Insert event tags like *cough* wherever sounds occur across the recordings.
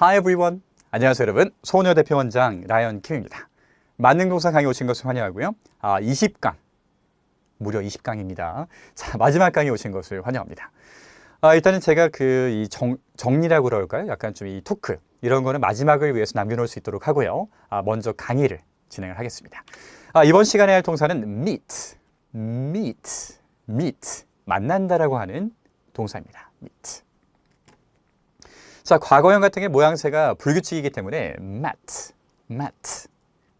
Hi everyone. 안녕하세요 여러분. 소녀 대표 원장 라이언 킴입니다. 만능동사 강의 오신 것을 환영하고요. 아, 20강. 무려 20강입니다. 자, 마지막 강의 오신 것을 환영합니다. 아, 일단은 제가 그 이 정리라고 그럴까요? 약간 좀 이 토크 이런 거는 마지막을 위해서 남겨놓을 수 있도록 하고요. 아, 먼저 강의를 진행을 하겠습니다. 아, 이번 시간에 할 동사는 meet, meet, meet 만난다라고 하는 동사입니다. meet. 자, 과거형 같은 게 모양새가 불규칙이기 때문에 met, met.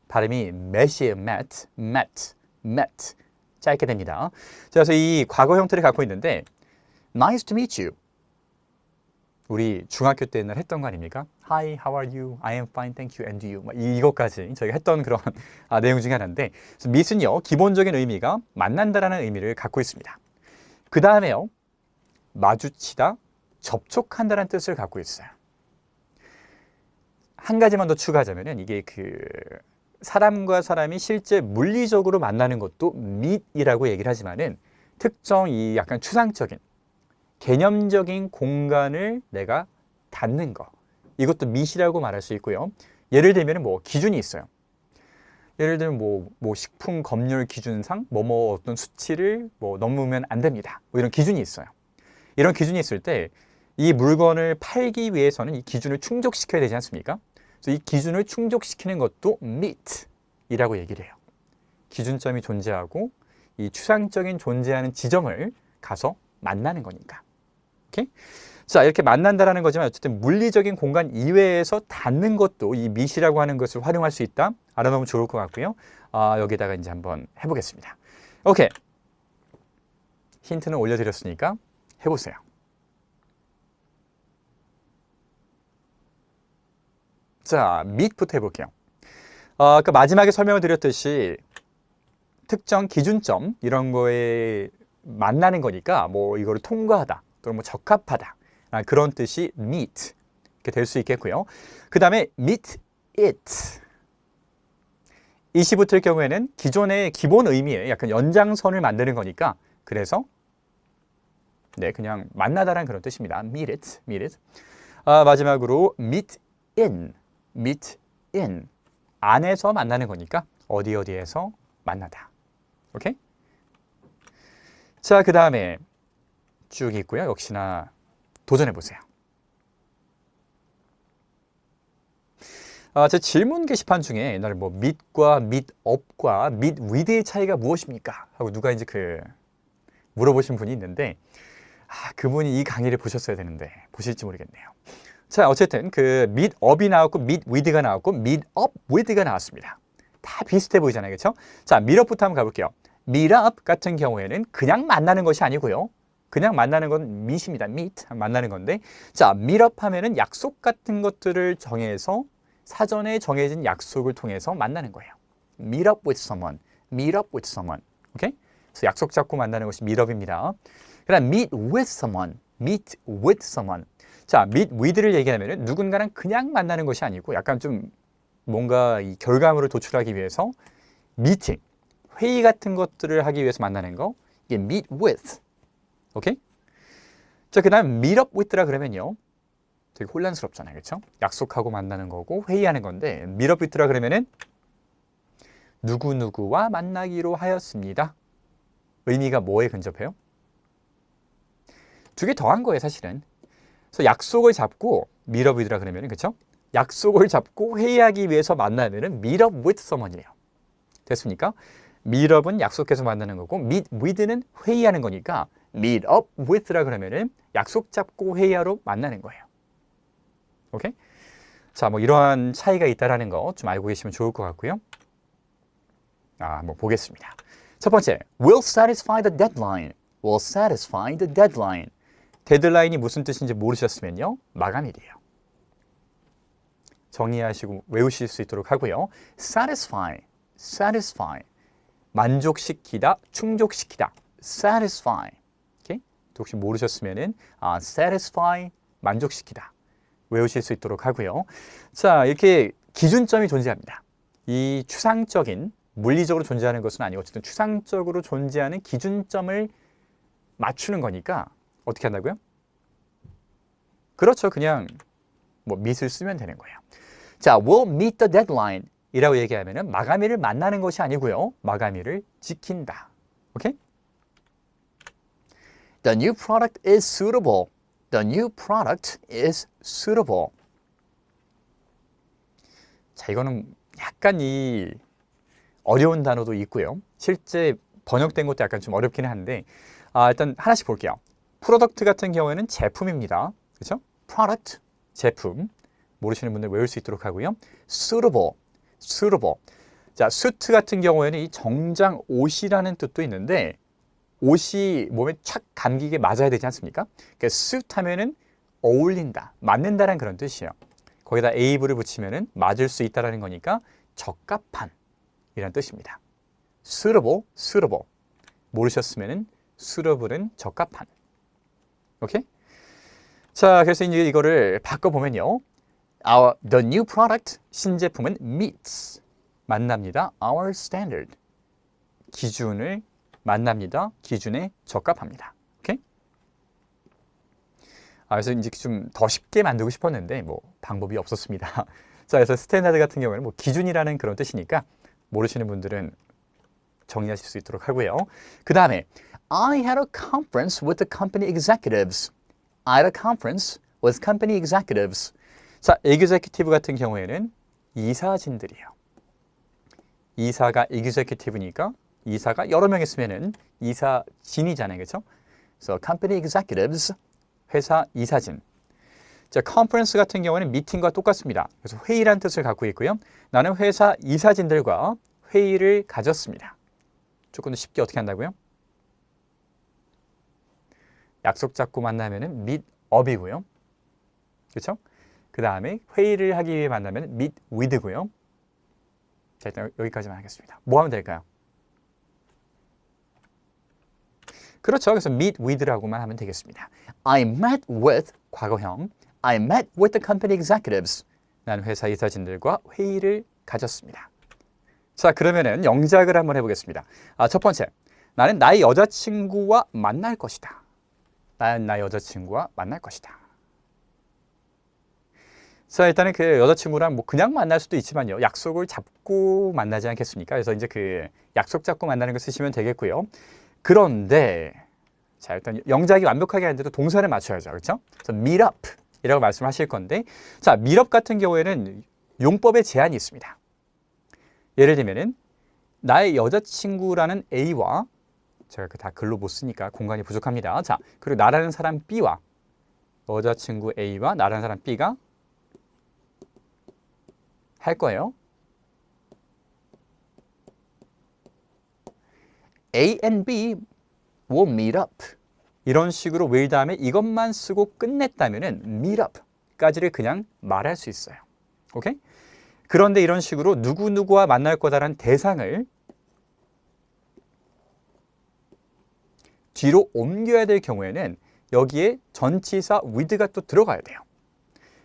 발음이 met이에요, met, met, met. 짧게 됩니다. 자, 그래서 이 과거 형태를 갖고 있는데 nice to meet you. 우리 중학교 때 옛날 했던 거 아닙니까? Hi, how are you? I am fine, thank you, and you. 막 이것까지 저희가 했던 그런 *laughs* 아, 내용 중에 하나인데 meet은요, 기본적인 의미가 만난다라는 의미를 갖고 있습니다. 그 다음에요, 마주치다, 접촉한다는 뜻을 갖고 있어요. 한 가지만 더 추가하자면은 이게 그 사람과 사람이 실제 물리적으로 만나는 것도 meet이라고 얘기를 하지만은 특정 이 약간 추상적인 개념적인 공간을 내가 닫는 거 이것도 meet이라고 말할 수 있고요. 예를 들면 뭐 기준이 있어요. 예를 들면 뭐, 뭐 식품 검열 기준상 뭐뭐 뭐 어떤 수치를 뭐 넘으면 안 됩니다. 뭐 이런 기준이 있어요. 이런 기준이 있을 때 이 물건을 팔기 위해서는 이 기준을 충족시켜야 되지 않습니까? 그래서 이 기준을 충족시키는 것도 meet이라고 얘기를 해요. 기준점이 존재하고 이 추상적인 존재하는 지점을 가서 만나는 거니까. 오케이? 자, 이렇게 만난다라는 거지만 어쨌든 물리적인 공간 이외에서 닿는 것도 이 meet이라고 하는 것을 활용할 수 있다. 알아놓으면 좋을 것 같고요. 아, 여기다가 이제 한번 해보겠습니다. 오케이. 힌트는 올려드렸으니까 해보세요. 자, 밑부터 해볼게요. 어, 그 마지막에 설명을 드렸듯이 특정 기준점 이런 거에 만나는 거니까 뭐 이거를 통과하다 또는 뭐 적합하다 아, 그런 뜻이 meet 이렇게 될 수 있겠고요. 그 다음에 meet it 이시 붙을 경우에는 기존의 기본 의미의 약간 연장선을 만드는 거니까 그래서 네 그냥 만나다란 그런 뜻입니다. meet it, meet it. 아, 마지막으로 meet in meet in 안에서 만나는 거니까 어디 어디에서 만나다. 오케이? 자, 그 다음에 쭉 있고요. 역시나 도전해 보세요. 아, 제 질문 게시판 중에 옛날에 뭐 meetup과 meet with의 차이가 무엇입니까? 하고 누가 이제 그 물어보신 분이 있는데 아, 그분이 이 강의를 보셨어야 되는데 보실지 모르겠네요. 자, 어쨌든 그 meet up이 나왔고 meet with가 나왔고 meet up with가 나왔습니다. 다 비슷해 보이잖아요. 그렇죠? 자, meet up부터 한번 가볼게요. meet up 같은 경우에는 그냥 만나는 것이 아니고요. 그냥 만나는 건 meet입니다. meet 만나는 건데 자, meet up 하면은 약속 같은 것들을 정해서 사전에 정해진 약속을 통해서 만나는 거예요. meet up with someone. meet up with someone. 오케이? 그래서 약속 잡고 만나는 것이 meet up입니다. 그다음 meet with someone. meet with someone. 자, meet with를 얘기하면 누군가랑 그냥 만나는 것이 아니고 약간 좀 뭔가 이 결과물을 도출하기 위해서 미팅, 회의 같은 것들을 하기 위해서 만나는 거 이게 meet with. 오케이? 자, 그 다음 meet up with라 그러면요. 되게 혼란스럽잖아요. 그렇죠? 약속하고 만나는 거고 회의하는 건데 meet up with라 그러면은 누구누구와 만나기로 하였습니다. 의미가 뭐에 근접해요? 두 개 더 한 거예요, 사실은. 그래서 약속을 잡고 미럽이더라 그러면 그렇죠? 약속을 잡고 회의하기 위해서 만나면은 meet with someone이에요. 됐습니까? meet up은 약속해서 만나는 거고 meet with는 회의하는 거니까 meet up with라 그러면은 약속 잡고 회의하러 만나는 거예요. 오케이? 자, 뭐 이러한 차이가 있다라는 거 좀 알고 계시면 좋을 것 같고요. 아, 뭐 보겠습니다. 첫 번째, will satisfy the deadline. will satisfy the deadline. 데드라인이 무슨 뜻인지 모르셨으면요. 마감일이에요. 정리하시고 외우실 수 있도록 하고요. satisfy, satisfy. 만족시키다, 충족시키다. satisfy. 오케이? 혹시 모르셨으면은 아, satisfy 만족시키다. 외우실 수 있도록 하고요. 자, 이렇게 기준점이 존재합니다. 이 추상적인 물리적으로 존재하는 것은 아니고 어쨌든 추상적으로 존재하는 기준점을 맞추는 거니까 어떻게 한다고요? 그렇죠. 그냥 뭐 meet을 쓰면 되는 거예요. 자, will meet the deadline 이라고 얘기하면 은 마감일을 만나는 것이 아니고요. 마감일을 지킨다. 오케이? The new product is suitable. The new product is suitable. 자, 이거는 약간 이 어려운 단어도 있고요. 실제 번역된 것도 약간 좀 어렵기는 한데 아, 일단 하나씩 볼게요. 프로덕트 같은 경우에는 제품입니다. 그렇죠? product 제품 모르시는 분들 외울 수 있도록 하고요. suitable 자, 수트 같은 경우에는 이 정장 옷이라는 뜻도 있는데 옷이 몸에 착 감기게 맞아야 되지 않습니까? 그러니까 suit 하면은 어울린다, 맞는다라는 그런 뜻이에요. 거기다 able을 붙이면은 맞을 수 있다라는 거니까 적합한 이란 뜻입니다. suitable. 모르셨으면은 suitable은 적합한. 오케이? 자, 그래서 이제 이거를 바꿔보면요. Our, the new product, 신제품은 meets, 만납니다. Our standard, 기준을 만납니다. 기준에 적합합니다. 아, 그래서 이제 좀 더 쉽게 만들고 싶었는데 뭐 방법이 없었습니다. *laughs* 자, 그래서 스탠다드 같은 경우에는 뭐 기준이라는 그런 뜻이니까 모르시는 분들은 정리하실 수 있도록 하고요. 그 다음에 I had a conference with the company executives. I had a conference with company executives. 자, executive 같은 경우에는 이사진들이에요. 이사가 executive니까 이사가 여러 명 있으면은 이사진이잖아요. 그렇죠? 그래서 company executives 회사 이사진. 자, 컨퍼런스 같은 경우는 미팅과 똑같습니다. 그래서 회의란 뜻을 갖고 있고요. 나는 회사 이사진들과 회의를 가졌습니다. 조금 더 쉽게 어떻게 한다고요? 약속 잡고 만나면은 meet up이고요. 그렇죠? 그 다음에 회의를 하기 위해 만나면 meet with고요. 자, 일단 여기까지만 하겠습니다. 뭐 하면 될까요? 그렇죠. 그래서 meet with라고만 하면 되겠습니다. I met with 과거형 I met with the company executives. 나는 회사 이사진들과 회의를 가졌습니다. 자, 그러면은 영작을 한번 해보겠습니다. 아, 첫 번째, 나는 나의 여자친구와 만날 것이다. 나는 나의 여자친구와 만날 것이다. 자, 일단은 그 여자친구랑 뭐 그냥 만날 수도 있지만요. 약속을 잡고 만나지 않겠습니까? 그래서 이제 그 약속 잡고 만나는 거 쓰시면 되겠고요. 그런데 자, 일단 영작이 완벽하게 하는데도 동사를 맞춰야죠. 그렇죠? 그래서 meet up 이라고 말씀하실 건데 자, meet up 같은 경우에는 용법에 제한이 있습니다. 예를 들면은 나의 여자친구라는 A와 제가 그다 글로 못 쓰니까 공간이 부족합니다. 자, 그리고 나라는 사람 B와 여자친구 A와 나라는 사람 B가 할 거예요. A and B will meet up. 이런 식으로 will 다음에 이것만 쓰고 끝냈다면 은 meet up까지를 그냥 말할 수 있어요. 오케이? 그런데 이런 식으로 누구누구와 만날 거다라는 대상을 뒤로 옮겨야 될 경우에는 여기에 전치사 with가 또 들어가야 돼요.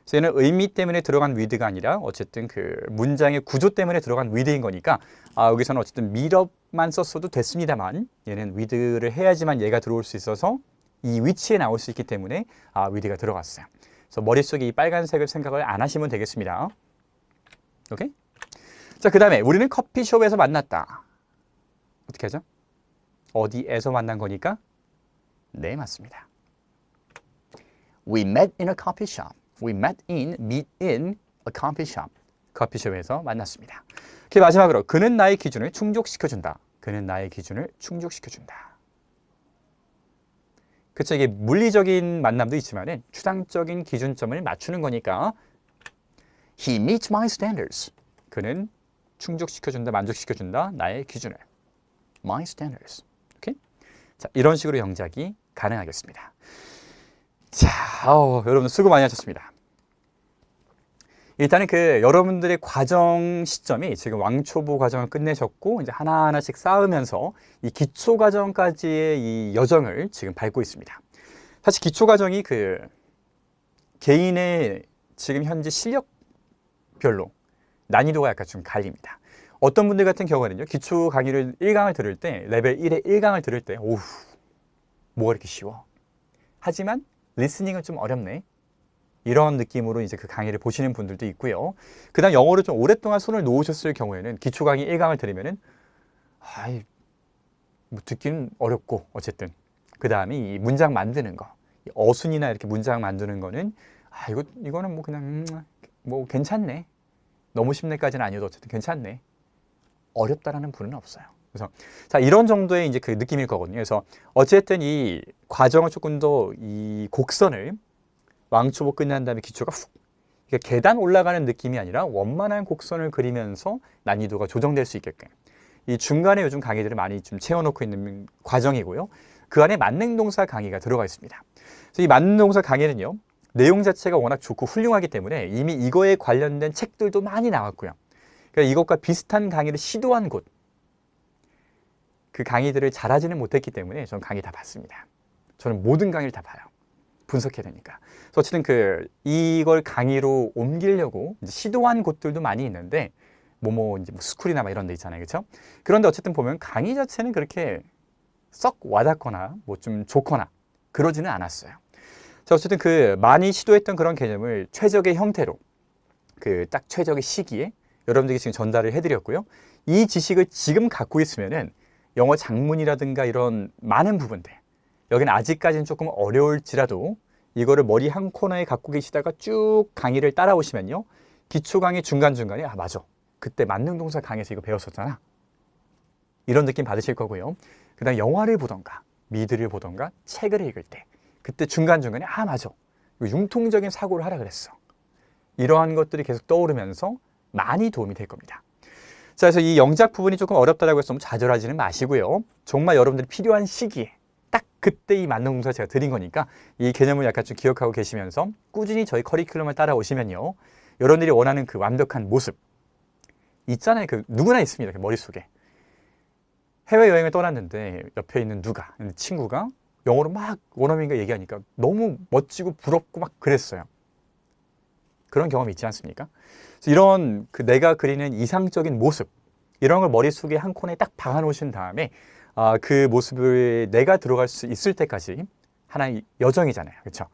그래서 얘는 의미 때문에 들어간 with가 아니라 어쨌든 그 문장의 구조 때문에 들어간 with인 거니까 아, 여기서는 어쨌든 up만 썼어도 됐습니다만 얘는 with를 해야지만 얘가 들어올 수 있어서 이 위치에 나올 수 있기 때문에 아, with가 들어갔어요. 그래서 머릿속에 이 빨간색을 생각을 안 하시면 되겠습니다. 오케이? 자, 그 다음에 우리는 커피숍에서 만났다. 어떻게 하죠? 어디에서 만난 거니까? 네, 맞습니다. We met in a coffee shop. We met in, meet in a coffee shop. 커피숍에서 만났습니다. 그 마지막으로 그는 나의 기준을 충족시켜준다. 그는 나의 기준을 충족시켜준다. 그쵸 이게 물리적인 만남도 있지만 추상적인 기준점을 맞추는 거니까 He meets my standards. 그는 충족시켜준다, 만족시켜준다, 나의 기준을. My standards. 자, 이런 식으로 영작이 가능하겠습니다. 자, 어, 여러분 수고 많이 하셨습니다. 일단은 그 여러분들의 과정 시점이 지금 왕초보 과정을 끝내셨고 이제 하나하나씩 쌓으면서 이 기초 과정까지의 이 여정을 지금 밟고 있습니다. 사실 기초 과정이 그 개인의 지금 현재 실력별로 난이도가 약간 좀 갈립니다. 어떤 분들 같은 경우에는요 기초 강의를 1강을 들을 때 레벨 1의 1강을 들을 때 오우 뭐가 이렇게 쉬워? 하지만 리스닝은 좀 어렵네. 이런 느낌으로 이제 그 강의를 보시는 분들도 있고요. 그 다음 영어를 좀 오랫동안 손을 놓으셨을 경우에는 기초 강의 1강을 들으면은 아이 뭐 듣기는 어렵고 어쨌든. 그 다음에 이 문장 만드는 거이 어순이나 이렇게 문장 만드는 거는 아 이거 이거는 뭐 그냥 음, 뭐 괜찮네. 너무 쉽네까지는 아니어도 어쨌든 괜찮네 어렵다라는 분은 없어요. 그래서 자 이런 정도의 이제 그 느낌일 거거든요. 그래서 어쨌든 이 과정을 조금 더 이 곡선을 왕초보 끝난 다음에 기초가 훅 그러니까 계단 올라가는 느낌이 아니라 원만한 곡선을 그리면서 난이도가 조정될 수 있게끔 이 중간에 요즘 강의들을 많이 좀 채워놓고 있는 과정이고요. 그 안에 만능동사 강의가 들어가 있습니다. 그래서 이 만능동사 강의는요. 내용 자체가 워낙 좋고 훌륭하기 때문에 이미 이거에 관련된 책들도 많이 나왔고요. 그러니까 이것과 비슷한 강의를 시도한 곳, 그 강의들을 잘하지는 못했기 때문에 저는 강의 다 봤습니다. 저는 모든 강의를 다 봐요. 분석해야 되니까. 어쨌든 그 이걸 강의로 옮기려고 시도한 곳들도 많이 있는데 뭐뭐 이제 뭐 스쿨이나 막 이런 데 있잖아요. 그렇죠? 그런데 어쨌든 보면 강의 자체는 그렇게 썩 와닿거나 뭐 좀 좋거나 그러지는 않았어요. 자, 어쨌든 그 많이 시도했던 그런 개념을 최적의 형태로 그 딱 최적의 시기에 여러분들에게 지금 전달을 해드렸고요. 이 지식을 지금 갖고 있으면은 영어 장문이라든가 이런 많은 부분들 여기는 아직까지는 조금 어려울지라도 이거를 머리 한 코너에 갖고 계시다가 쭉 강의를 따라오시면요. 기초 강의 중간중간에 아 맞아. 그때 만능동사 강의에서 이거 배웠었잖아. 이런 느낌 받으실 거고요. 그 다음 영화를 보던가 미드를 보던가 책을 읽을 때 그때 중간중간에 아 맞아. 이거 융통적인 사고를 하라 그랬어. 이러한 것들이 계속 떠오르면서 많이 도움이 될 겁니다. 자, 그래서 이 영작 부분이 조금 어렵다고 해서 너무 좌절하지는 마시고요. 정말 여러분들이 필요한 시기에 딱 그때 이 만능 동사 제가 드린 거니까 이 개념을 약간 좀 기억하고 계시면서 꾸준히 저희 커리큘럼을 따라오시면요. 여러분들이 원하는 그 완벽한 모습 있잖아요. 그 누구나 있습니다. 그 머릿속에. 해외여행을 떠났는데 옆에 있는 누가, 친구가 영어로 막 원어민과 얘기하니까 너무 멋지고 부럽고 막 그랬어요. 그런 경험이 있지 않습니까? 이런 그 내가 그리는 이상적인 모습 이런 걸 머릿속에 한 코너에 딱 박아 놓으신 다음에 아, 그 모습을 내가 들어갈 수 있을 때까지 하나의 여정이잖아요. 그렇죠?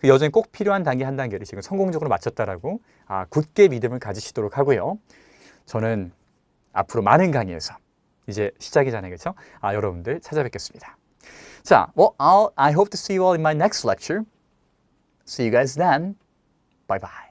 그 여정이 꼭 필요한 단계 한 단계를 지금 성공적으로 마쳤다라고 아, 굳게 믿음을 가지시도록 하고요. 저는 앞으로 많은 강의에서 이제 시작이잖아요. 그렇죠? 아, 여러분들 찾아뵙겠습니다. 자, well, I'll, I hope to see you all in my next lecture. See you guys then. Bye bye.